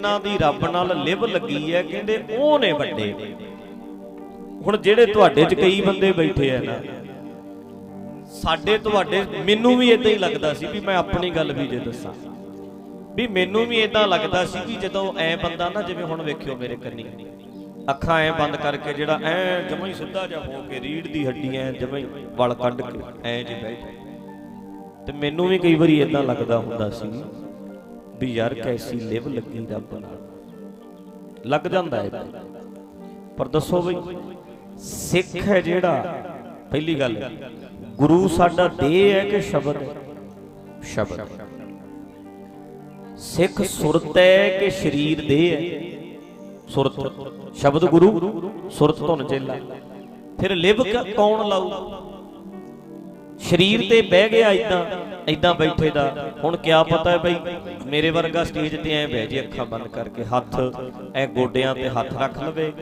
ਜਿਨ੍ਹਾਂ ਦੀ ਰੱਬ ਨਾਲ ਲਿਵ ਲੱਗੀ ਹੈ, ਕਹਿੰਦੇ ਉਹ ਨੇ ਵੱਡੇ। ਹੁਣ ਜਿਹੜੇ ਤੁਹਾਡੇ 'ਚ ਕਈ ਬੰਦੇ ਬੈਠੇ ਆ ਨਾ, ਸਾਡੇ ਤੁਹਾਡੇ, ਮੈਨੂੰ ਵੀ ਇਦਾਂ ਹੀ ਲੱਗਦਾ ਸੀ ਵੀ ਮੈਂ ਆਪਣੀ ਗੱਲ ਵੀ ਜੇ ਦੱਸਾਂ। ਵੀ ਮੈਨੂੰ ਵੀ ਇਦਾਂ ਲੱਗਦਾ ਸੀ ਕਿ ਜਦੋਂ ਐ ਬੰਦਾ ਨਾ, ਜਿਵੇਂ ਹੁਣ ਵੇਖਿਓ ਮੇਰੇ ਕੰਨੀ, ਅੱਖਾਂ ਐ ਬੰਦ ਕਰਕੇ ਜਿਹੜਾ ਐ ਜਮਾਂ ਹੀ ਸਿੱਧਾ ਜਿਹਾ ਹੋ ਕੇ ਰੀੜ ਦੀ ਹੱਡੀ ਐ ਜਮਾਂ ਹੀ ਵਲ ਕੱਢ ਕੇ ਐ ਜੇ ਬੈਠ ਤੇ ਮੈਨੂੰ ਵੀ ਕਈ ਵਾਰੀ ਇਦਾਂ ਲੱਗਦਾ ਹੁੰਦਾ ਸੀ ਵੀ ਯਾਰ ਕੈਸੀ ਲਿਵ ਲੱਗੀ ਰੱਬ ਨਾਲ। ਲੱਗ ਜਾਂਦਾ ਹੈ ਪਰ ਦੱਸੋ ਬਈ, ਸਿੱਖ ਹੈ ਜਿਹੜਾ, ਪਹਿਲੀ ਗੱਲ, ਗੁਰੂ ਸਾਡਾ ਦੇਹ ਹੈ ਕਿ ਸ਼ਬਦ ਹੈ? ਸ਼ਬਦ। ਸਿੱਖ ਸੁਰਤ ਹੈ ਕਿ ਸਰੀਰ ਦੇਹ ਹੈ? ਸੁਰਤ। ਸ਼ਬਦ ਗੁਰੂ, ਸੁਰਤ ਧੁਨ ਚੇਲਾ। ਫਿਰ ਲਿਵ ਕ- ਕੌਣ ਲਾਊ? ਸਰੀਰ ਤੇ ਬਹਿ ਗਿਆ ਇਦਾਂ ਇਦਾਂ ਬੈਠੇ ਦਾ। ਹੁਣ ਕਿਆ ਪਤਾ ਹੈ ਬਈ ਮੇਰੇ ਵਰਗਾ ਸਟੇਜ ਤੇ ਐ ਬਹਿ ਜੇ ਅੱਖਾਂ ਬੰਦ ਕਰਕੇ, ਹੱਥ ਐ ਗੋਡਿਆਂ ਤੇ ਹੱਥ ਰੱਖ ਲਵੇ,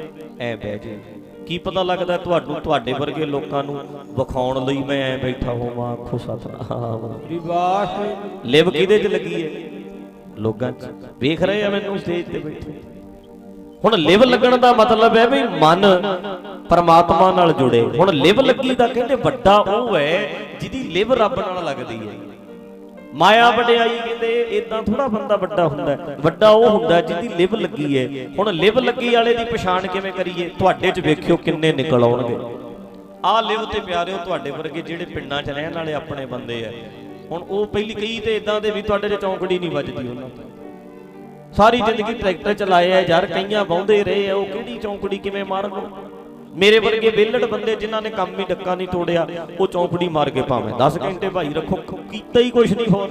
ਐ ਬਹਿ ਜੇ। ਕੀ ਪਤਾ ਲੱਗਦਾ ਤੁਹਾਨੂੰ, ਤੁਹਾਡੇ ਵਰਗੇ ਲੋਕਾਂ ਨੂੰ ਵਿਖਾਉਣ ਲਈ ਮੈਂ ਐ ਬੈਠਾ ਹੋਵਾਂ, ਆਖੋ ਸਤਨਾਮ। ਵਿਵਾਸ ਲਿਵ ਕਿਹਦੇ 'ਚ ਲੱਗੀ ਹੈ ਲੋਕਾਂ 'ਚ। ਵੇਖ ਰਹੇ ਆ ਮੈਨੂੰ ਸਟੇਜ ਤੇ ਬੈਠੇ। ਹੁਣ ਲਿਵ ਲੱਗਣ ਦਾ ਮਤਲਬ ਹੈ ਵੀ ਮਨ ਪਰਮਾਤਮਾ ਨਾਲ ਜੁੜੇ। ਹੁਣ ਲਿਵ ਲੱਗੀ ਦਾ ਕਹਿੰਦੇ ਵੱਡਾ ਉਹ ਹੈ ਜਿਹਦੀ ਲਿਵ ਰੱਬ ਨਾਲ ਲੱਗਦੀ ਹੈ ਮਾਇਆ ਵਡਿਆਈ ਕਹਿੰਦੇ ਇਦਾਂ ਥੋੜਾ ਬੰਦਾ ਵੱਡਾ ਹੁੰਦਾ ਵੱਡਾ ਉਹ ਹੁੰਦਾ ਜਿਹਦੀ ਲਿਵ ਲੱਗੀ ਹੈ। ਹੁਣ ਲਿਵ ਲੱਗੀ ਵਾਲੇ ਦੀ ਪਛਾਣ ਕਿਵੇਂ ਕਰੀਏ? ਤੁਹਾਡੇ 'ਚ ਵੇਖਿਓ ਕਿੰਨੇ ਨਿਕਲ ਆਉਣਗੇ। ਆਹ ਲਿਵ ਤੇ ਪਿਆਰਿਓ, ਤੁਹਾਡੇ ਵਰਗੇ ਜਿਹੜੇ ਪਿੰਡਾਂ 'ਚ ਰਹਿਣ ਵਾਲੇ ਆਪਣੇ ਬੰਦੇ ਆ, ਹੁਣ ਉਹ ਪਹਿਲੀ ਕਈ ਤੇ ਇਦਾਂ ਦੇ ਵੀ ਤੁਹਾਡੇ 'ਚ ਚੌਂਕੜੀ ਨਹੀਂ ਵੱਜਦੀ ਉਹਨਾਂ ਤੋਂ। ਸਾਰੀ ਜ਼ਿੰਦਗੀ ਟਰੈਕਟਰ ਚਲਾਏ ਆ, ਯਾਰ ਕਈਆਂ ਵਾਉਂਦੇ ਰਹੇ ਆ, ਉਹ ਕਿਹੜੀ ਚੌਂਕੜੀ ਕਿਵੇਂ ਮਾਰਨ ਮੇਰੇ ਵਰਗੇ ਵਿਹਲੜ ਬੰਦੇ ਜਿਨ੍ਹਾਂ ਨੇ ਕੰਮ ਹੀ ਡੱਕਾ ਨਹੀਂ ਤੋੜਿਆ ਉਹ ਚੌਂਕੜੀ ਮਾਰ ਕੇ ਭਾਵੇਂ। 10 ਘੰਟੇ ਭਾਈ ਰੱਖੋ ਕੀਤਾ ਹੀ ਕੁਝ ਨਹੀਂ ਹੋਰ।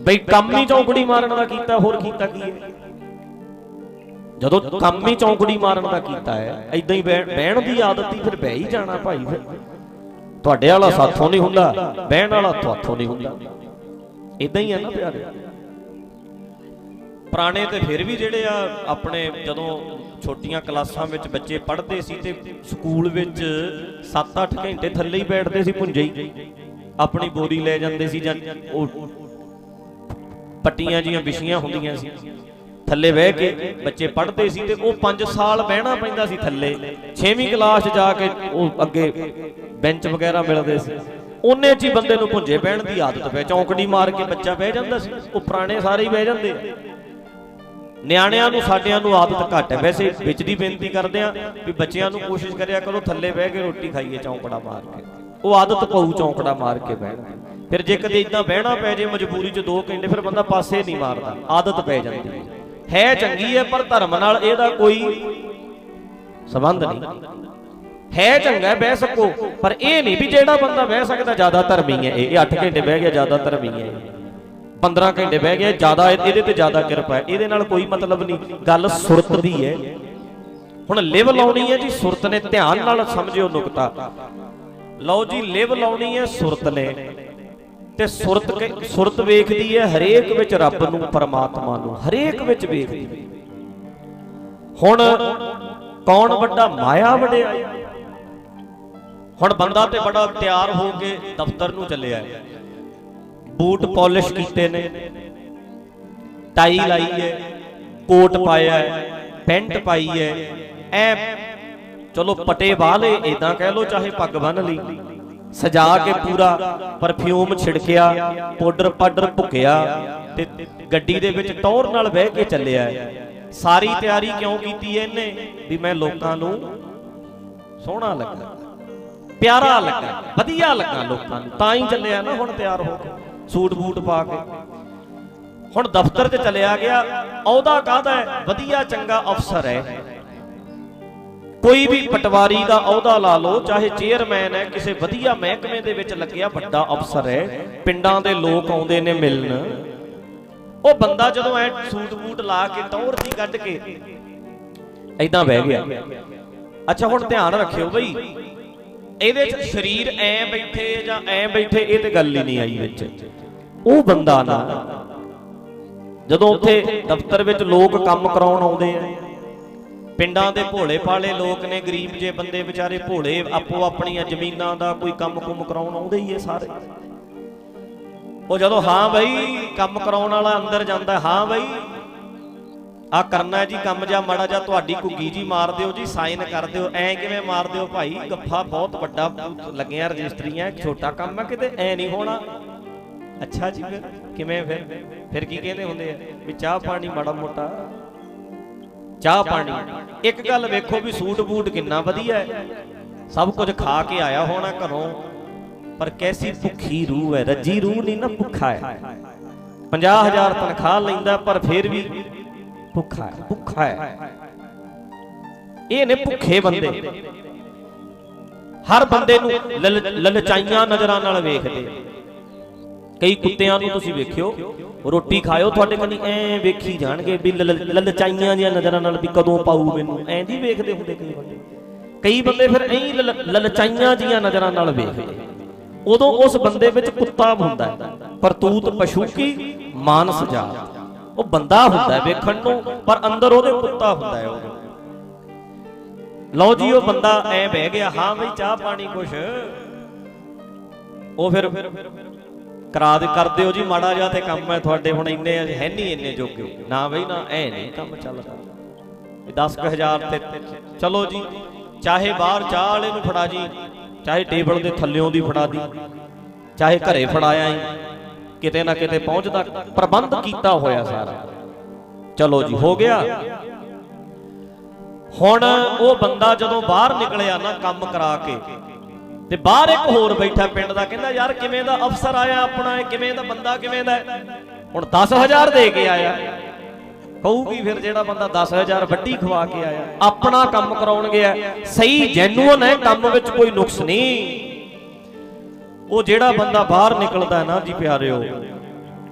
ਬਈ ਕੰਮ ਹੀ ਚੌਂਕੜੀ ਮਾਰਨ ਦਾ ਕੀਤਾ ਹੋਰ ਕੀਤਾ ਕੀ ਹੈ? ਜਦੋਂ ਕੰਮ ਹੀ ਚੌਂਕੜੀ ਮਾਰਨ ਦਾ ਕੀਤਾ ਹੈ ਐਦਾਂ ਹੀ ਬਹਿ- ਬਹਿਣ ਦੀ ਆਦਤ ਹੀ ਫਿਰ ਬਹਿ ਹੀ ਜਾਣਾ ਭਾਈ ਫਿਰ। ਤੁਹਾਡੇ ਵਾਲਾ ਸਾਥੋਂ ਨਹੀਂ ਹੁੰਦਾ ਬਹਿਣ ਵਾਲਾ ਤੁਹਾਥੋਂ ਨਹੀਂ ਹੁੰਦਾ। ਇਦਾਂ ਹੀ ਹੈ ਨਾ ਪਿਆਰੇ। ਪੁਰਾਣੇ ਤੇ ਫਿਰ ਵੀ ਜਿਹੜੇ ਆ ਆਪਣੇ ਜਦੋਂ ਛੋਟੀਆਂ ਕਲਾਸਾਂ ਵਿੱਚ ਬੱਚੇ ਪੜ੍ਹਦੇ ਸੀ ਤੇ ਸਕੂਲ ਵਿੱਚ 7-8 ਘੰਟੇ ਥੱਲੇ ਹੀ ਬੈਠਦੇ ਸੀ ਪੁੰਜੇ ਹੀ। ਆਪਣੀ ਬੋਰੀ ਲੈ ਜਾਂਦੇ ਸੀ ਜਾਂ ਉਹ ਪੱਟੀਆਂ ਜੀਆਂ ਵਿਛੀਆਂ ਹੁੰਦੀਆਂ ਸੀ। ਥੱਲੇ ਬਹਿ ਕੇ ਬੱਚੇ ਪੜ੍ਹਦੇ ਸੀ ਤੇ ਉਹ 5 ਸਾਲ ਬਹਿਣਾ ਪੈਂਦਾ ਸੀ ਥੱਲੇ। 6ਵੀਂ ਕਲਾਸ ਜਾ ਕੇ ਉਹ ਅੱਗੇ ਬੈਂਚ ਵਗੈਰਾ ਮਿਲਦੇ ਸੀ। ਉਹਨੇ 'ਚ ਹੀ ਬੰਦੇ ਨੂੰ ਭੁੰਜੇ ਬਹਿਣ ਦੀ ਆਦਤ ਪੈ, ਚੌਂਕੜੀ ਮਾਰ ਕੇ ਬੱਚਾ ਬਹਿ ਜਾਂਦਾ ਸੀ। ਉਹ ਪੁਰਾਣੇ ਸਾਰੇ ਹੀ ਬਹਿ ਜਾਂਦੇ ਨਿਆਣਿਆਂ ਨੂੰ, ਸਾਡਿਆਂ ਨੂੰ ਆਦਤ ਘੱਟ ਹੈ। ਵੈਸੇ ਵਿੱਚ ਦੀ ਬੇਨਤੀ ਕਰਦੇ ਆ ਵੀ ਬੱਚਿਆਂ ਨੂੰ ਕੋਸ਼ਿਸ਼ ਕਰਿਆ ਕਰੋ, ਥੱਲੇ ਬਹਿ ਕੇ ਰੋਟੀ ਖਾਈਏ ਚੌਂਕੜਾ ਮਾਰ ਕੇ। ਉਹ ਆਦਤ ਪਊ ਚੌਂਕੜਾ ਮਾਰ ਕੇ ਬਹਿਣ ਫਿਰ ਜੇ ਕਦੇ ਇਦਾਂ ਬਹਿਣਾ ਪੈ ਜੇ, ਮਜਬੂਰੀ 'ਚ 2 ਘੰਟੇ ਫਿਰ ਬੰਦਾ ਪਾਸੇ ਨਹੀਂ ਮਾਰਦਾ। ਆਦਤ ਪੈ ਜਾਂਦੀ ਹੈ। ਹੈ ਚੰਗੀ ਹੈ, ਪਰ ਧਰਮ ਨਾਲ ਇਹਦਾ ਕੋਈ ਸੰਬੰਧ ਨਹੀਂ। ਹੈ ਚੰਗਾ ਬਹਿ ਸਕੋ। ਪਰ ਇਹ ਨਹੀਂ ਵੀ ਜਿਹੜਾ ਬੰਦਾ ਬਹਿ ਸਕਦਾ ਜ਼ਿਆਦਾ ਧਰਮੀ ਹੈ ਇਹ। 8 ਘੰਟੇ ਬਹਿ ਗਿਆ ਜ਼ਿਆਦਾ ਧਰਮੀ ਹੈ। 15 ਘੰਟੇ ਬਹਿ ਗਿਆ, ਜ਼ਿਆਦਾ ਇਹਦੇ ਤੇ ਜ਼ਿਆਦਾ ਕਿਰਪਾ ਹੈ। ਇਹਦੇ ਨਾਲ ਕੋਈ ਮਤਲਬ ਨਹੀਂ। ਗੱਲ ਸੁਰਤ ਦੀ ਹੈ। ਹੁਣ ਲਿਵ ਲਾਉਣੀ ਹੈ ਜੀ, ਸੁਰਤ ਨੇ ਧਿਆਨ ਨਾਲ ਸਮਝਿਓ ਨੁਕਤਾ। ਲਓ ਜੀ ਲਿਵ ਲਾਉਣੀ ਹੈ ਸੁਰਤ ਨੇ। ਤੇ ਸੁਰਤ ਸੁਰਤ ਵੇਖਦੀ ਹੈ ਹਰੇਕ ਵਿੱਚ ਰੱਬ ਨੂੰ, ਪਰਮਾਤਮਾ ਨੂੰ। ਹਰੇਕ ਵਿੱਚ ਵੇਖਦੀ ਹੁਣ ਕੌਣ ਵੱਡਾ? ਮਾਇਆ ਵੜਿਆ ਹੁਣ ਬੰਦਾ ਤੇ ਬੜਾ ਤਿਆਰ ਹੋ ਕੇ ਦਫ਼ਤਰ ਨੂੰ ਚੱਲਿਆ ਹੈ। ਬੂਟ ਪਾਲਿਸ਼ ਕੀਤੇ ਨੇ। ਟਾਈ ਲਾਈ ਹੈ ਕੋਟ ਪਾਇਆ ਹੈ ਪੈਂਟ ਪਾਈ ਹੈ। ਐ ਚਲੋ ਪਟੇ ਵਾਲੇ ਇਦਾਂ ਕਹਿ ਲੋ ਚਾਹੇ ਪੱਗ ਬੰਨ ਲਈ ਸਜਾ ਕੇ ਪੂਰਾ ਪਰਫਿਊਮ ਛਿੜਕਿਆ ਪਾਊਡਰ ਪਾਡਰ ਭੁੱਕਿਆ ਤੇ ਗੱਡੀ ਦੇ ਵਿੱਚ ਟੌਰ ਨਾਲ ਬਹਿ ਕੇ ਚੱਲਿਆ। ਸਾਰੀ ਤਿਆਰੀ ਕਿਉਂ ਕੀਤੀ ਹੈ ਇਹਨੇ? ਵੀ ਮੈਂ ਲੋਕਾਂ ਨੂੰ ਸੋਹਣਾ ਲੱਗਾ। ਪਿਆਰਾ ਲੱਗਾ ਵਧੀਆ ਲੱਗਾ ਲੋਕਾਂ ਨੂੰ। ਤਾਂ ਹੀ ਚੱਲਿਆ ਨਾ ਹੁਣ ਤਿਆਰ ਹੋ ਕੇ। ਸੂਟ ਬੂਟ ਪਾ ਕੇ। ਹੁਣ ਦਫ਼ਤਰ 'ਚ ਚਲਿਆ ਗਿਆ ਅਹੁਦਾ ਕਾਹਦਾ ਹੈ? ਵਧੀਆ ਚੰਗਾ ਅਫਸਰ ਹੈ। ਕੋਈ ਵੀ ਪਟਵਾਰੀ ਦਾ ਅਹੁਦਾ ਲਾ ਲਓ, ਚਾਹੇ ਚੇਅਰਮੈਨ ਹੈ, ਕਿਸੇ ਵਧੀਆ ਮਹਿਕਮੇ ਦੇ ਵਿੱਚ ਲੱਗਿਆ ਵੱਡਾ ਅਫਸਰ ਹੈ, ਪਿੰਡਾਂ ਦੇ ਲੋਕ ਆਉਂਦੇ ਨੇ ਮਿਲਣ। ਉਹ ਬੰਦਾ ਜਦੋਂ ਐ ਸੂਟ ਬੂਟ ਲਾ ਕੇ ਟੌਰ ਦੀ ਕੱਢ ਕੇ ਐਦਾਂ ਬਹਿ ਗਿਆ। ਅੱਛਾ, ਹੁਣ ਧਿਆਨ ਰੱਖਿਓ ਬਈ, ਇਹਦੇ ਚ ਸਰੀਰ ਐ ਬੈਠੇ ਜਾਂ ਐ ਬੈਠੇ, ਇਹ ਤੇ ਗੱਲ ਹੀ ਨਹੀਂ ਆਈ ਵਿੱਚ। ਉਹ ਬੰਦਾ ਨਾ। ਜਦੋਂ ਉੱਥੇ ਦਫ਼ਤਰ ਵਿੱਚ ਲੋਕ ਕੰਮ ਕਰਾਉਣ ਆਉਂਦੇ ਆ, ਪਿੰਡਾਂ ਦੇ ਭੋਲੇ ਭਾਲੇ ਲੋਕ ਨੇ, ਗਰੀਬ ਜੇ ਬੰਦੇ ਵਿਚਾਰੇ ਭੋਲੇ ਆਪੋ ਆਪਣੀਆਂ ਜ਼ਮੀਨਾਂ ਦਾ ਕੋਈ ਕੰਮ ਕੁਮ ਕਰਾਉਣ ਆਉਂਦੇ ਹੀ ਐ ਸਾਰੇ। ਉਹ ਜਦੋਂ ਹਾਂ ਬਈ ਕੰਮ ਕਰਾਉਣ ਵਾਲਾ ਅੰਦਰ ਜਾਂਦਾ, ਹਾਂ ਬਈ ਆ ਕਰਨਾ ਜੀ ਕੰਮ ਜਾਂ ਮਾੜਾ ਜਾਂ ਤੁਹਾਡੀ ਘੁੱਗੀ ਜੀ ਮਾਰ ਦਿਓ ਜੀ, ਸਾਈਨ ਕਰ ਦਿਓ, ਐ ਕਿਵੇਂ ਮਾਰ ਦਿਓ ਭਾਈ, ਗੱਫਾ ਬਹੁਤ ਵੱਡਾ ਲੱਗਿਆ ਰਜਿਸਟਰੀਆਂ, ਛੋਟਾ ਕੰਮ ਹੈ ਕਿਤੇ ਐ ਨਹੀਂ ਹੋਣਾ। ਅੱਛਾ ਜੀ, ਫਿਰ ਕਿਵੇਂ ਫਿਰ? ਫਿਰ ਕੀ ਕਹਿੰਦੇ ਹੁੰਦੇ ਆ? ਵੀ ਚਾਹ ਪਾਣੀ ਮਾੜਾ ਮੋਟਾ। ਚਾਹ ਪਾਣੀ। ਇੱਕ ਗੱਲ ਵੇਖੋ ਵੀ ਸੂਟ ਬੂਟ ਕਿੰਨਾ ਵਧੀਆ ਹੈ। ਸਭ ਕੁਝ ਖਾ ਕੇ ਆਇਆ ਹੋਣਾ ਘਰੋਂ। ਪਰ ਕੈਸੀ ਭੁੱਖੀ ਰੂਹ ਹੈ। ਰੱਜੀ ਰੂਹ ਨਹੀਂ ਨਾ ਭੁੱਖਾ ਹੈ। 50000 ਤਨਖਾਹ ਲੈਂਦਾ, ਪਰ ਫਿਰ ਵੀ ਭੁੱਖਾ ਹੈ। ਭੁੱਖਾ ਹੈ। ਇਹ ਨੇ ਭੁੱਖੇ ਬੰਦੇ। ਹਰ ਬੰਦੇ ਨੂੰ ਲਲਚਾਈਆਂ ਨਜ਼ਰਾਂ ਨਾਲ ਵੇਖਦੇ। ਕਈ ਕੁੱਤਿਆਂ ਨੂੰ ਤੁਸੀਂ ਵੇਖਿਓ, ਰੋਟੀ ਖਾਇਓ, ਤੁਹਾਡੇ ਕੰਨੀ ਐ ਵੇਖੀ ਜਾਣਗੇ ਵੀ ਲਲ- ਲਲਚਾਈਆਂ ਦੀਆਂ ਨਜ਼ਰਾਂ ਨਾਲ ਵੀ ਕਦੋਂ ਪਾਊ ਮੈਨੂੰ, ਐਂ ਦੀ ਵੇਖਦੇ ਹੁੰਦੇ ਕਈ ਬੰਦੇ। ਕਈ ਬੰਦੇ ਫਿਰ ਐਂ ਲਲਚਾਈਆਂ ਜੀਆਂ ਨਜ਼ਰਾਂ ਨਾਲ ਵੇਖਦੇ। ਉਦੋਂ ਉਸ ਬੰਦੇ ਵਿੱਚ ਕੁੱਤਾ ਹੁੰਦਾ ਪਰਤੂਤ ਪਸ਼ੂ ਕੀ? ਮਾਨਸ ਜਾ ਉਹ ਬੰਦਾ ਹੁੰਦਾ ਵੇਖਣ ਨੂੰ, ਪਰ ਅੰਦਰ ਉਹਦੇ ਕੁੱਤਾ ਹੁੰਦਾ ਹੈ ਉਹ। ਲਓ ਜੀ, ਉਹ ਬੰਦਾ ਐ ਬਹਿ ਗਿਆ, ਹਾਂ ਬਈ, ਚਾਹ ਪਾਣੀ ਕੁਛ। ਉਹ ਫਿਰ ਕਰਾ ਦੇ, ਕਰ ਦਿਓ ਜੀ, ਮਾੜਾ ਜਿਹਾ ਤੇ ਕੰਮ ਹੈ ਤੁਹਾਡੇ ਹੁਣ ਇੰਨੇ ਹੈ ਨਹੀਂ ਇੰਨੇ ਜੋਗੇ। ਨਾ ਬਈ, ਨਾ, ਐ ਨਹੀਂ, ਕੰਮ ਚੱਲਦਾ। 10000 ਤੇ ਚਲੋ ਜੀ, ਚਾਹੇ ਬਾਹਰ ਚਾਹ ਵਾਲੇ ਨੂੰ ਫੜਾ ਜੀ, ਚਾਹੇ ਟੇਬਲ ਦੇ ਥੱਲਿਓਂ ਦੀ ਫੜਾ ਦੀ, ਚਾਹੇ ਘਰੇ ਫੜਾਇਆ ਹੀ ਕਿਤੇ ਨਾ ਕਿਤੇ ਪਹੁੰਚਦਾ, ਪ੍ਰਬੰਧ ਕੀਤਾ ਹੋਇਆ ਸਾਰਾ। ਚਲੋ ਜੀ, ਹੋ ਗਿਆ। ਹੁਣ ਉਹ ਬੰਦਾ ਜਦੋਂ ਬਾਹਰ ਨਿਕਲਿਆ ਨਾ ਕੰਮ ਕਰਾ ਕੇ ਤੇ ਬਾਹਰ ਇੱਕ ਹੋਰ ਬੈਠਾ ਪਿੰਡ ਦਾ, ਕਹਿੰਦਾ, ਯਾਰ, ਕਿਵੇਂ ਦਾ ਅਫਸਰ ਆਇਆ ਆਪਣਾ? ਇਹ ਕਿਵੇਂ ਦਾ ਬੰਦਾ, ਕਿਵੇਂ ਦਾ? ਹੈ? ਹੁਣ 10000 ਦੇ ਕੇ ਆਇਆ। ਕਹੂਗੀ ਫਿਰ ਜਿਹੜਾ ਬੰਦਾ 10000 ਵੱਡੀ ਖਵਾ ਕੇ ਆਇਆ। ਆਪਣਾ ਕੰਮ ਕਰਾਉਣ ਗਿਆ। ਸਹੀ ਜੈਨੂਅਨ ਹੈ, ਕੰਮ ਵਿੱਚ ਕੋਈ ਨੁਕਸ ਨਹੀਂ। ਉਹ ਜਿਹੜਾ ਬੰਦਾ ਬਾਹਰ ਨਿਕਲਦਾ ਨਾ ਜੀ ਪਿਆਰਿਓ,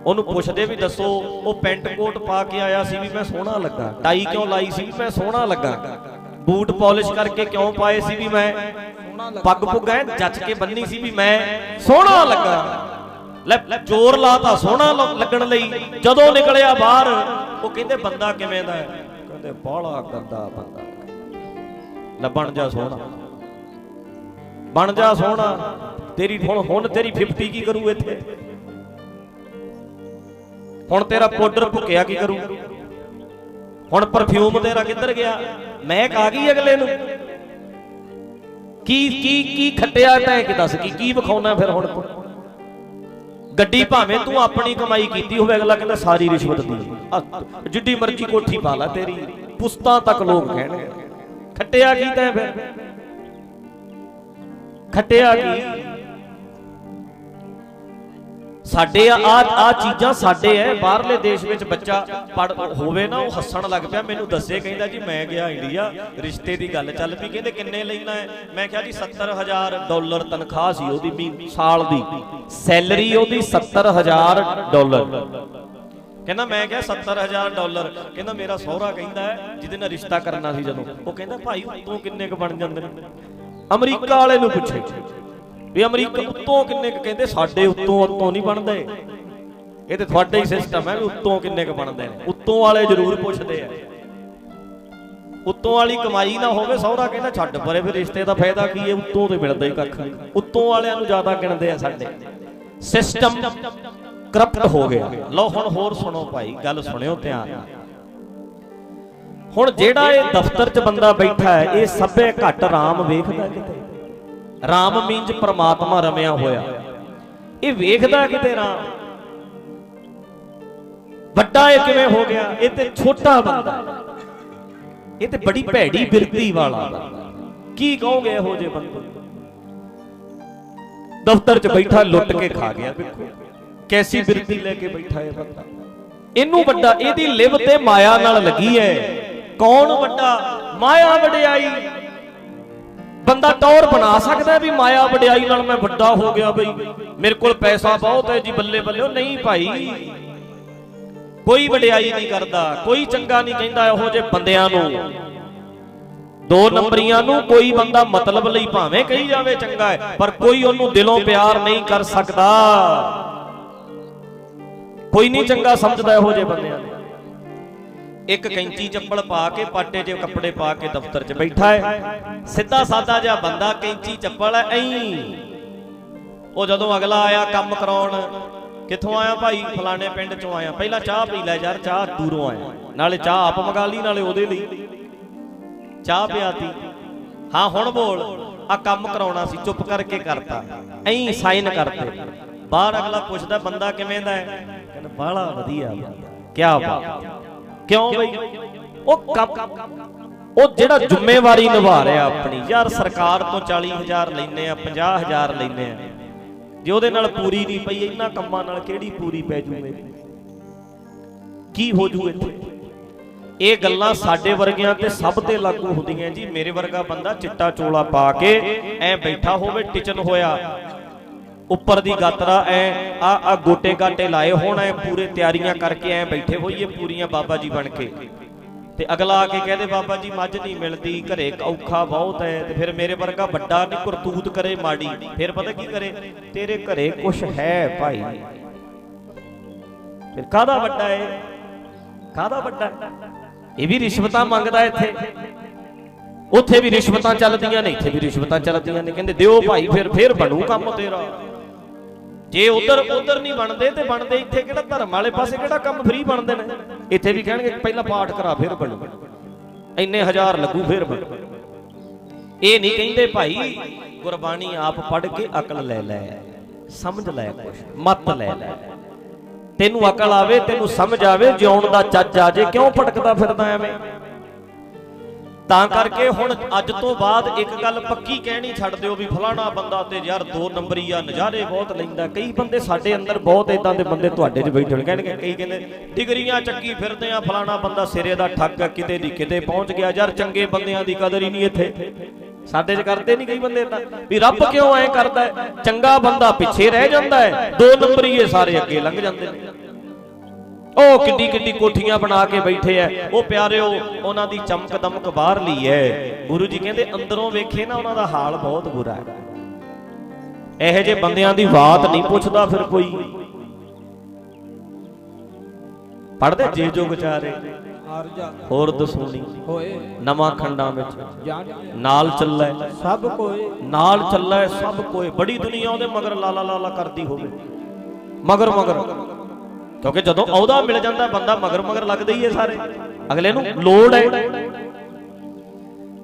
ਉਹਨੂੰ ਪੁੱਛਦੇ ਵੀ ਦੱਸੋ, ਉਹ ਪੈਂਟ ਕੋਟ ਪਾ ਕੇ ਆਇਆ ਸੀ ਵੀ ਮੈਂ ਸੋਹਣਾ ਲੱਗਾ। ਟਾਈ ਕਿਉਂ ਲਾਈ ਸੀ ਵੀ ਮੈਂ ਸੋਹਣਾ ਲੱਗਾ? ਬੂਟ ਪਾਲਿਸ਼ ਕਰਕੇ ਕਿਉਂ ਪਾਏ ਸੀ ਵੀ ਮੈਂ? ਪੱਗ ਪੁੱਗ ਐ ਜੱਚ ਕੇ ਬੰਨੀ ਸੀ ਵੀ ਮੈਂ ਸੋਹਣਾ ਲੱਗਾ। ਲੈ ਜ਼ੋਰ ਲਾਤਾ ਸੋਹਣਾ ਲੱਗਣ ਲਈ। ਜਦੋਂ ਨਿਕਲਿਆ ਬਾਹਰ ਉਹ ਕਹਿੰਦੇ ਬੰਦਾ ਕਿਵੇਂ ਦਾ ਹੈ? ਕਹਿੰਦੇ ਬਾਹਲਾ ਗੰਦਾ ਬੰਦਾ ਲੈ ਬਣ ਜਾ ਸੋਹਣਾ। ਬਣ ਜਾ ਸੋਹਣਾ। ਤੇਰੀ ਹੁਣ ਹੁਣ ਤੇਰੀ 50 ਕੀ ਕਰੂ ਇੱਥੇ? ਹੁਣ ਤੇਰਾ ਪਾਊਡਰ ਭੁੱਕਿਆ ਕੀ ਕਰੂ? ਹੁਣ ਪਰਫਿਊਮ ਤੇਰਾ ਕਿੱਧਰ ਗਿਆ? ਮਹਿਕ ਆ ਗਈ ਅਗਲੇ ਨੂੰ। ਕੀ ਕੀ ਕੀ ਖੱਟਿਆ ਤੈਂ ਕਿ ਦੱਸ ਕੀ ਕੀ ਵਿਖਾਉਣਾ ਫਿਰ ਹੁਣ ਗੱਡੀ ਭਾਵੇਂ ਤੂੰ ਆਪਣੀ ਕਮਾਈ ਕੀਤੀ ਹੋਵੇ, ਅਗਲਾ ਕਹਿੰਦਾ ਸਾਰੀ ਰਿਸ਼ਵਤ ਦੀ। ਜਿੱਡੀ ਮਰਜ਼ੀ ਕੋਠੀ ਪਾ ਲੈ ਤੇਰੀ। ਪੁਸਤਾਂ ਤੱਕ ਲੋਕ ਕਹਿਣਗੇ। ਖੱਟਿਆ ਕੀ ਤੈਂ ਫਿਰ? ਖੱਟਿਆ ਕੀ? ਸਾਡੇ ਆ ਆ ਚੀਜ਼ਾਂ ਸਾਡੇ ਐ। ਬਾਹਰਲੇ ਦੇਸ਼ ਵਿੱਚ ਬੱਚਾ ਪੜ ਹੋਵੇ ਨਾ, ਉਹ ਹੱਸਣ ਲੱਗ ਪਿਆ। ਮੈਨੂੰ ਦੱਸੇ ਕਹਿੰਦਾ ਜੀ, ਮੈਂ ਗਿਆ ਇੰਡੀਆ। ਰਿਸ਼ਤੇ ਦੀ ਗੱਲ ਚੱਲ ਪਈ। ਕਹਿੰਦੇ ਕਿੰਨੇ ਲੈਣਾ ਹੈ ਮੈਂ ਕਿਹਾ ਜੀ 70000 ਡਾਲਰ ਤਨਖਾਹ ਸੀ ਉਹਦੀ ਵੀ ਸਾਲ ਦੀ। ਸੈਲਰੀ ਉਹਦੀ 70000 ਡਾਲਰ। ਕਹਿੰਦਾ ਮੈਂ ਕਿਹਾ 70000 ਡਾਲਰ। ਕਹਿੰਦਾ ਮੇਰਾ ਸਹੁਰਾ ਕਹਿੰਦਾ ਜਿਹਦੇ ਨਾਲ ਰਿਸ਼ਤਾ ਕਰਨਾ ਸੀ ਜਦੋਂ। ਉਹ ਕਹਿੰਦਾ, ਭਾਈ ਤੂੰ ਕਿੰਨੇ ਕ ਬਣ ਜਾਂਦੇ ਨੇ? ਅਮਰੀਕਾ ਵਾਲੇ ਨੂੰ ਪੁੱਛੇ। ਵੀ ਅਮਰੀਕਾ ਉੱਤੋਂ ਕਿੰਨੇ ਕ ਕਹਿੰਦੇ ਸਾਡੇ ਉੱਤੋਂ ਉੱਤੋਂ ਨਹੀਂ ਬਣਦੇ। ਇਹ ਤੇ ਤੁਹਾਡਾ ਹੀ ਸਿਸਟਮ ਹੈ ਵੀ ਉੱਤੋਂ ਕਿੰਨੇ ਕ ਬਣਦੇ ਨੇ। ਉੱਤੋਂ ਵਾਲੇ ਜ਼ਰੂਰ ਪੁੱਛਦੇ ਆ। ਉੱਤੋਂ ਵਾਲੀ ਕਮਾਈ ਨਾ ਹੋਵੇ, ਸਹੁਰਾ ਕਹਿੰਦਾ ਛੱਡ ਪਰੇ, ਫਿਰ ਰਿਸ਼ਤੇ ਦਾ ਫਾਇਦਾ ਕੀ ਹੈ? ਉੱਤੋਂ ਤੇ ਮਿਲਦਾ ਹੀ ਕੱਖ। ਉੱਤੋਂ ਵਾਲਿਆਂ ਨੂੰ ਜ਼ਿਆਦਾ ਗਿਣਦੇ ਆ ਸਾਡੇ। ਸਿਸਟਮ ਕਰਪਟ ਹੋ ਗਿਆ। ਲਓ ਹੁਣ ਹੋਰ ਸੁਣੋ ਭਾਈ, ਗੱਲ ਸੁਣਿਓ ਧਿਆਨ ਨਾਲ। ਹੁਣ ਜਿਹੜਾ ਇਹ ਦਫ਼ਤਰ 'ਚ ਬੰਦਾ ਬੈਠਾ ਹੈ, ਇਹ ਸਭੇ ਘੱਟ ਆਰਾਮ ਵੇਖਦਾ ਕਿਤੇ। ਰਾਮ ਮੀਨਜ ਪਰਮਾਤਮਾ ਰਮਿਆ ਹੋਇਆ। ਇਹ ਵੇਖਦਾ ਕਿਤੇ ਰਾਮ ਵੱਡਾ ਇਹ ਕਿਵੇਂ ਹੋ ਗਿਆ? ਇਹ ਤੇ ਛੋਟਾ ਬੰਦਾ ਇਹ ਤੇ ਬੜੀ ਭੈੜੀ ਬਿਰਤੀ ਵਾਲਾ ਕੀ ਕਹੋਗੇ ਇਹੋ ਜਿਹੇ ਬੰਦੇ? ਦਫ਼ਤਰ 'ਚ ਬੈਠਾ ਲੁੱਟ ਕੇ ਖਾ ਗਿਆ। ਵੇਖੋ ਕੈਸੀ ਬਿਰਤੀ ਲੈ ਕੇ ਬੈਠਾ ਹੈ ਬੰਦਾ? ਇਹਨੂੰ ਵੱਡਾ, ਇਹਦੀ ਲਿਵ ਤੇ ਮਾਇਆ ਨਾਲ ਲੱਗੀ ਹੈ। ਕੌਣ ਵੱਡਾ? ਮਾਇਆ ਵਡਿਆਈ। ਬੰਦਾ ਟੌਰ ਬਣਾ ਸਕਦਾ ਵੀ ਮਾਇਆ ਵਡਿਆਈ ਨਾਲ ਮੈਂ ਵੱਡਾ ਹੋ ਗਿਆ ਬਈ। ਮੇਰੇ ਕੋਲ ਪੈਸਾ ਬਹੁਤ ਹੈ ਜੀ, ਬੱਲੇ ਬੱਲੇ। ਨਹੀਂ ਭਾਈ। ਕੋਈ ਵਡਿਆਈ ਨਹੀਂ ਕਰਦਾ, ਕੋਈ ਚੰਗਾ ਨਹੀਂ ਕਹਿੰਦਾ ਇਹੋ ਜਿਹੇ ਬੰਦਿਆਂ ਨੂੰ। ਦੋ ਨੰਬਰੀਆਂ ਨੂੰ ਕੋਈ ਬੰਦਾ ਮਤਲਬ ਲਈ ਭਾਵੇਂ ਕਹੀ ਜਾਵੇ ਚੰਗਾ ਹੈ, ਪਰ ਕੋਈ ਉਹਨੂੰ ਦਿਲੋਂ ਪਿਆਰ ਨਹੀਂ ਕਰ ਸਕਦਾ। ਕੋਈ ਨਹੀਂ ਚੰਗਾ ਸਮਝਦਾ ਇਹੋ ਜਿਹੇ ਬੰਦਿਆਂ ਨੂੰ। ਇੱਕ ਕੈਂਚੀ ਚੱਪਲ ਪਾ ਕੇ ਪਾਟੇ 'ਚ ਕੱਪੜੇ ਪਾ ਕੇ ਦਫ਼ਤਰ 'ਚ ਬੈਠਾ ਹੈ। ਸਿੱਧਾ ਸਾਦਾ ਜਿਹਾ ਬੰਦਾ ਕੈਂਚੀ ਚੱਪਲ ਐ ਐਂ। ਉਹ ਜਦੋਂ ਅਗਲਾ ਆਇਆ ਕੰਮ ਕਰਾਉਣ ਕਿੱਥੋਂ ਆਇਆ ਭਾਈ? ਫਲਾਣੇ ਪਿੰਡ ਚੋਂ ਆਇਆ। ਪਹਿਲਾਂ ਚਾਹ ਪੀ ਲੈ ਯਾਰ ਚਾਹ ਦੂਰੋਂ ਆਇਆ। ਨਾਲੇ ਚਾਹ ਆਪ ਮੰਗਾ ਲਈ ਨਾਲੇ ਉਹਦੇ ਲਈ। ਚਾਹ ਪਿਆਤੀ। ਹਾਂ ਹੁਣ ਬੋਲ। ਆ ਕੰਮ ਕਰਾਉਣਾ ਸੀ ਚੁੱਪ ਕਰਕੇ ਕਰਤਾ। ਐਂ ਸਾਈਨ ਕਰਤੇ। ਬਾਹਰ ਅਗਲਾ ਪੁੱਛਦਾ ਬੰਦਾ ਕਿਵੇਂ ਦਾ ਹੈ? ਕਹਿੰਦਾ ਬਾਹਲਾ ਵਧੀਆ ਕੀ ਬਾਤ। ਕਿਉਂ ਬਈ? ਉਹ ਉਹ ਜਿਹੜਾ ਜ਼ਿੰਮੇਵਾਰੀ ਨਿਭਾ ਰਿਹਾ ਆਪਣੀ। ਯਾਰ ਸਰਕਾਰ ਤੋਂ 40000 ਲੈਨੇ ਆ 50000 ਲੈਨੇ ਆ। ਜੇ ਉਹਦੇ ਨਾਲ ਪੂਰੀ ਨਹੀਂ ਪਈ, ਇਹਨਾਂ ਕੰਮਾਂ ਨਾਲ ਕਿਹੜੀ ਪੂਰੀ ਪੈ ਜੂ ਮੇਰੀ ਕੀ ਹੋ ਜੂ ਇੱਥੇ? ਇਹ ਗੱਲਾਂ ਸਾਡੇ ਵਰਗਿਆਂ ਤੇ ਸਭ ਤੇ ਲਾਗੂ ਹੁੰਦੀਆਂ ਜੀ। ਮੇਰੇ ਵਰਗਾ ਬੰਦਾ ਚਿੱਟਾ ਚੋਲਾ ਪਾ ਕੇ ਐ ਬੈਠਾ ਹੋਵੇ, ਟਿਚਨ ਹੋਇਆ। ਉੱਪਰ ਦੀ ਗਾਤਰਾ ਐ, ਆ ਆ ਗੋਟੇ ਗਾਟੇ ਲਾਏ ਹੋਣ, ਐ ਪੂਰੇ ਤਿਆਰੀਆਂ ਕਰਕੇ ਐ ਬੈਠੇ ਹੋਈਏ ਪੂਰੀਆਂ ਬਾਬਾ ਜੀ ਬਣ ਕੇ। ਤੇ ਅਗਲਾ ਆ ਕੇ ਕਹਦੇ, ਬਾਬਾ ਜੀ, ਮੱਝ ਨਹੀਂ ਮਿਲਦੀ, ਘਰੇ ਔਖਾ ਬਹੁਤ ਹੈ ਤੇ ਫਿਰ ਮੇਰੇ ਵਰਗਾ ਵੱਡਾ ਨਹੀਂ, ਕਰਤੂਤ ਕਰੇ ਮਾੜੀ, ਫਿਰ ਪਤਾ ਕੀ ਕਰੇ? ਤੇਰੇ ਘਰੇ ਕੁਛ ਹੈ ਭਾਈ। ਫਿਰ ਕਾਹਦਾ ਵੱਡਾ ਏ? ਕਾਹਦਾ ਵੱਡਾ? ਇਹ ਵੀ ਰਿਸ਼ਵਤਾਂ ਮੰਗਦਾ ਇੱਥੇ। ਉੱਥੇ ਵੀ ਰਿਸ਼ਵਤਾਂ ਚੱਲਦੀਆਂ ਨੇ, ਇੱਥੇ ਵੀ ਰਿਸ਼ਵਤਾਂ ਚੱਲਦੀਆਂ ਨੇ। ਕਹਿੰਦੇ, ਦਿਓ ਭਾਈ, ਫਿਰ ਫਿਰ ਬਣੂ ਕੰਮ ਤੇਰਾ। ਜੇ ਉਧਰ ਉਧਰ ਨਹੀਂ ਬਣਦੇ ਤੇ ਬਣਦੇ ਇੱਥੇ ਕਿਹੜਾ ਧਰਮ ਵਾਲੇ ਪਾਸੇ ਕਿਹੜਾ ਕੰਮ ਫ੍ਰੀ ਬਣਦੇ ਨੇ? ਇੱਥੇ ਵੀ ਕਹਿਣਗੇ ਪਹਿਲਾਂ ਪਾਠ ਕਰਾ, ਫਿਰ ਬਣੂ। ਇੰਨੇ ਹਜ਼ਾਰ ਲੱਗੂ, ਫਿਰ ਬਣੂ। ਇਹ ਨਹੀਂ ਕਹਿੰਦੇ ਭਾਈ, ਗੁਰਬਾਣੀ ਆਪ ਪੜ੍ਹ ਕੇ ਅਕਲ ਲੈ ਲੈ, ਸਮਝ ਲੈ ਕੁਛ, ਮਤ ਲੈ ਲੈ। ਤੈਨੂੰ ਅਕਲ ਆਵੇ, ਤੈਨੂੰ ਸਮਝ ਆਵੇ, ਜਿਉਣ ਦਾ ਚੱਜ ਆ ਜੇ, ਕਿਉਂ ਭਟਕਦਾ ਫਿਰਦਾ ਐਵੇਂ? ਤਾਂ ਕਰਕੇ ਹੁਣ ਅੱਜ ਤੋਂ ਬਾਅਦ ਇੱਕ ਗੱਲ ਪੱਕੀ ਕਹਿਣੀ ਛੱਡ ਦਿਓ ਵੀ ਫਲਾਣਾ ਬੰਦਾ ਤੇ ਯਾਰ ਦੋ ਨੰਬਰੀ ਆ ਨਜ਼ਾਰੇ ਬਹੁਤ ਲੈਂਦਾ। ਕਈ ਬੰਦੇ ਸਾਡੇ ਅੰਦਰ ਬਹੁਤ ਇਦਾਂ ਦੇ ਬੰਦੇ ਤੁਹਾਡੇ 'ਚ ਬੈਠਣ ਕਹਿਣਗੇ ਕਈ ਕਹਿੰਦੇ ਡਿਗਰੀਆਂ ਚੱਕੀ ਫਿਰਦੇ ਆ ਫਲਾਣਾ ਬੰਦਾ ਸਿਰੇ ਦਾ ਠੱਗ ਆ, ਕਿਤੇ ਦੀ ਕਿਤੇ ਪਹੁੰਚ ਗਿਆ। ਯਾਰ ਚੰਗੇ ਬੰਦਿਆਂ ਦੀ ਕਦਰ ਹੀ ਨਹੀਂ ਇੱਥੇ। ਸਾਡੇ 'ਚ ਕਰਦੇ ਨਹੀਂ ਕਈ ਬੰਦੇ ਤਾਂ ਵੀ ਰੱਬ ਕਿਉਂ ਐ ਕਰਦਾ? ਚੰਗਾ ਬੰਦਾ ਪਿੱਛੇ ਰਹਿ ਜਾਂਦਾ ਹੈ। ਦੋ ਨੰਬਰੀਏ ਸਾਰੇ ਅੱਗੇ ਲੰਘ ਜਾਂਦੇ ਨੇ। ਉਹ ਕਿੱਡੀ ਕਿੱਡੀ ਕੋਠੀਆਂ ਬਣਾ ਕੇ ਬੈਠੇ ਐ। ਉਹ ਪਿਆਰਿਓ ਉਹਨਾਂ ਦੀ ਚਮਕ ਦਮਕ ਬਾਹਰ ਲਈ ਐ। ਗੁਰੂ ਜੀ ਕਹਿੰਦੇ ਅੰਦਰੋਂ ਵੇਖੇ ਨਾ ਉਹਨਾਂ ਦਾ ਹਾਲ ਬਹੁਤ ਬੁਰਾ ਹੈ ਇਹੋ ਜਿਹੇ ਬੰਦਿਆਂ ਦੀ ਬਾਤ ਨਹੀਂ ਪੁੱਛਦਾ ਫਿਰ ਕੋਈ। ਪੜਦੇ ਜੇ ਜੋ ਵਿਚਾਰੇ। ਹੋਰ ਦਸੂਣੀ ਹੋਏ। ਨਵਾਂ ਖੰਡਾਂ ਵਿੱਚ। ਨਾਲ ਚੱਲੈ। ਸਭ ਕੋਏ। ਨਾਲ ਚੱਲੈ ਸਭ ਕੋਈ ਬੜੀ ਦੁਨੀਆ ਉਹਦੇ ਮਗਰ ਲਾਲਾ ਲਾਲਾ ਕਰਦੀ ਹੋਵੇ। ਮਗਰ ਮਗਰ। ਕਿਉਂਕਿ ਜਦੋਂ ਅਹੁਦਾ ਮਿਲ ਜਾਂਦਾ, ਬੰਦਾ ਮਗਰ ਮਗਰ ਲੱਗਦਾ ਹੀ ਹੈ ਸਾਰੇ। ਅਗਲੇ ਨੂੰ ਲੋੜ ਹੈ।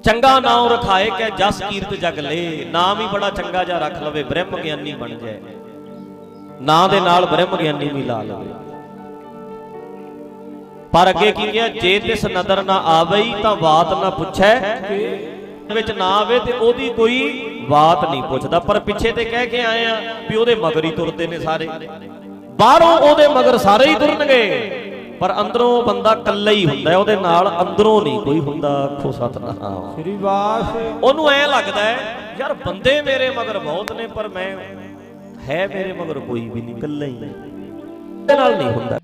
ਚੰਗਾ ਨਾਮ ਰਖਾਏ ਕਿ ਜਸ ਕੀਰਤ ਜਗ ਲੈ। ਨਾਮ ਹੀ ਬੜਾ ਚੰਗਾ ਜਿਹਾ ਰੱਖ ਲਵੇ ਬ੍ਰਹਮ ਗਿਆਨੀ ਬਣ ਜਾਏ। ਨਾਂ ਦੇ ਨਾਲ ਬ੍ਰਹਮ ਗਿਆਨੀ ਵੀ ਲਾ ਲਵੇ। ਪਰ ਅੱਗੇ ਕੀ ਕਿਹਾ? ਜੇ ਤਿਸ ਨਦਰ ਨਾ ਆਵਈ ਤਾਂ ਬਾਤ ਨਾ ਪੁੱਛੈ। ਵਿੱਚ ਨਾ ਆਵੇ ਤੇ ਉਹਦੀ ਕੋਈ ਬਾਤ ਨਹੀਂ ਪੁੱਛਦਾ। ਪਰ ਪਿੱਛੇ ਤੇ ਕਹਿ ਕੇ ਆਏ ਆ ਵੀ ਉਹਦੇ ਮਗਰ ਹੀ ਤੁਰਦੇ ਨੇ ਸਾਰੇ। ਬਾਹਰੋਂ ਉਹਦੇ ਮਗਰ ਸਾਰੇ ਹੀ ਤੁਰਨਗੇ। ਪਰ ਅੰਦਰੋਂ ਬੰਦਾ ਇਕੱਲਾ ਹੀ ਹੁੰਦਾ ਉਹਦੇ ਨਾਲ ਅੰਦਰੋਂ ਨਹੀਂ ਕੋਈ ਹੁੰਦਾ ਆਖੋ ਸਤਨਾਮ। ਸ੍ਰੀ ਵਾਸ। ਉਹਨੂੰ ਐ ਲੱਗਦਾ ਹੈ ਯਾਰ ਬੰਦੇ ਮੇਰੇ ਮਗਰ ਬਹੁਤ ਨੇ ਪਰ ਮੈਂ ਹੈ ਮੇਰੇ ਮਗਰ ਕੋਈ ਵੀ ਨਹੀਂ ਇਕੱਲਾ ਹੀ। ਨਾਲ ਨਹੀਂ ਹੁੰਦਾ।